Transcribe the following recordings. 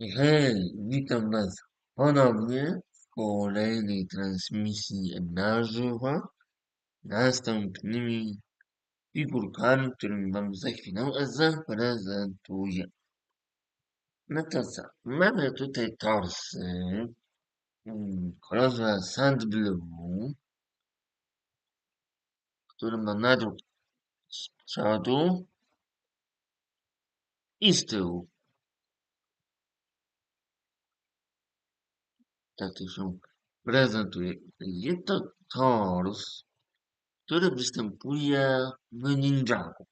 Hej, witam Was ponownie w kolejnej transmisji na żywo następnymi figurkami, którymi Wam za chwilę zaprezentuję. No to co, mamy tutaj torsy w kolorze sand blue, który ma nadruk z przodu i z tyłu. Tak to się prezentuje. Jest to tors, który występuje w Ninjaku.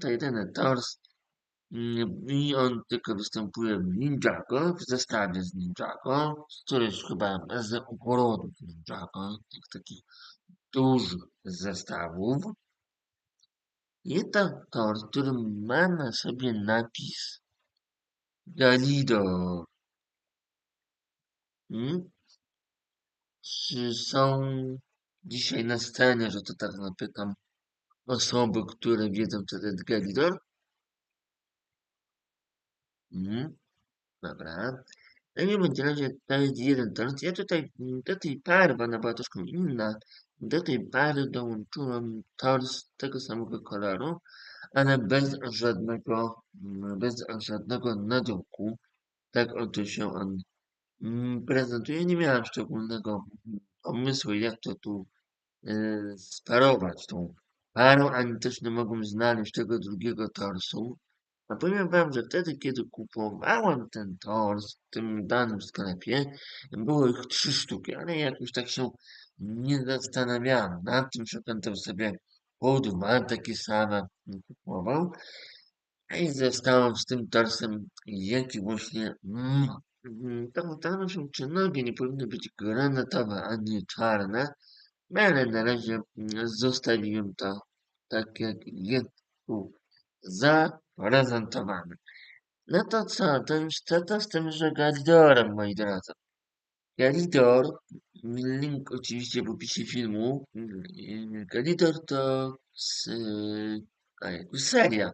To jedyny tors mm, i on tylko występuje w Ninjago, w zestawie z Ninjago, z któryś chyba z ogrodów Ninjago, tych takich dużych zestawów. Jest to tors, który ma na sobie napis Galidor. Czy są dzisiaj na scenie, że to tak napytam, osoby, które wiedzą, co to jest Galidor? Hmm? Dobra. W bądź razie to jest jeden tort. Ja tutaj do tej pary, bo ona była troszkę inna, do tej pary dołączyłem tors tego samego koloru, ale bez żadnego, bez żadnego nadruku. Tak oto się on Mm, prezentuję. Nie miałem szczególnego pomysłu, jak to tu e, sparować tą parą, ani też nie mogłem znaleźć tego drugiego torsu. A powiem wam, że wtedy, kiedy kupowałem ten tors w tym danym sklepie, było ich trzy sztuki, ale jakoś tak się nie zastanawiałem nad tym, będę sobie po dwa takie same kupował. I zostałem z tym torsem, jaki właśnie mm, Zastanawiam się, czy nie powinny być granatowe, a nie czarne, no ale na razie mm, zostawiłem to tak, jak jest tu zaprezentowane. No to co, to już co to z tym, że Galidorem, moi drodzy. Galidor, link oczywiście w opisie filmu. Galidor to z, a, seria.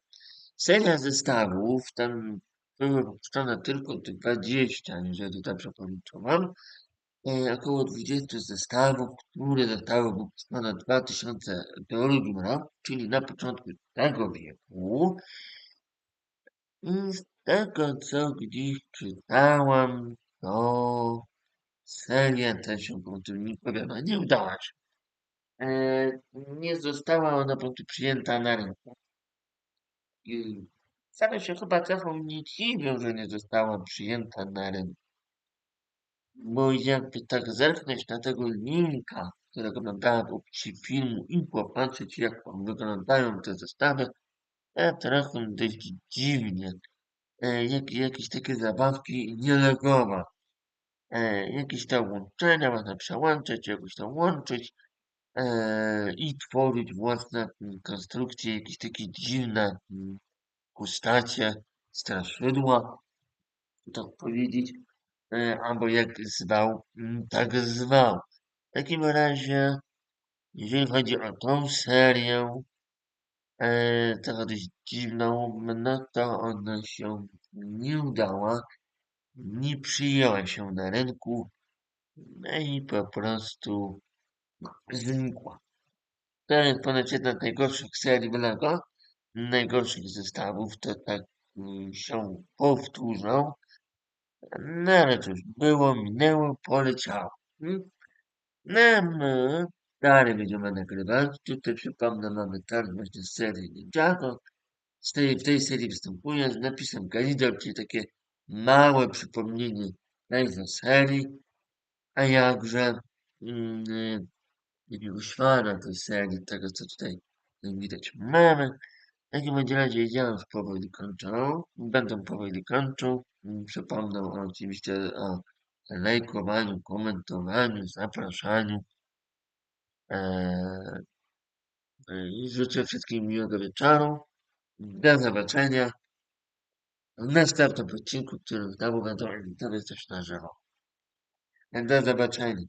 Seria zestawów, tam wypuszczone tylko 20, jeżeli dobrze policzyłam. E, około 20 zestawów, które zostały wypuszczone w 2002 roku, czyli na początku tego wieku. I z tego, co gdzieś czytałam, to seria ta się powiada, nie udała się. E, nie została ona po prostu przyjęta na rynku. Wcale się chyba trochę nie dziwię, że nie została przyjęta na rynek. Bo jakby tak zerknąć na tego linka, którego nadałem w opisie filmu i popatrzeć jak wyglądają te zestawy, to trochę dość dziwnie. E, jak, jakieś takie zabawki nielegowe. E, jakieś tam łączenia można przełączać, jakoś tam łączyć e, i tworzyć własne mm, konstrukcje, jakieś takie dziwne postacie, straszydła, tak powiedzieć, e, albo jak zwał, mm, tak zwał. W takim razie, jeżeli chodzi o tą serię, e, trochę dość dziwną, no to ona się nie udała, nie przyjęła się na rynku, no i po prostu znikła. To jest ponad jedna z najgorszych serii w Lego, najgorszych zestawów, to tak mm, się powtórzą. No ale cóż, było, minęło, poleciało. Hmm? No my dalej będziemy nagrywać. Tutaj przypomnę, mamy targ właśnie z serii Ninjago. Z tej, w tej serii występuje z napisem Galidor, czyli takie małe przypomnienie nazwy serii. A jakże mm, fana tej serii, tego co tutaj widać mamy. W takim bądź razie ja powoli kończę. Będę powoli kończył. Przypomnę oczywiście o lajkowaniu, komentowaniu, zapraszaniu. Eee, I życzę wszystkim miłego wieczoru. Do zobaczenia w następnym odcinku, którym znowu będą emitować coś na żywo. Do zobaczenia.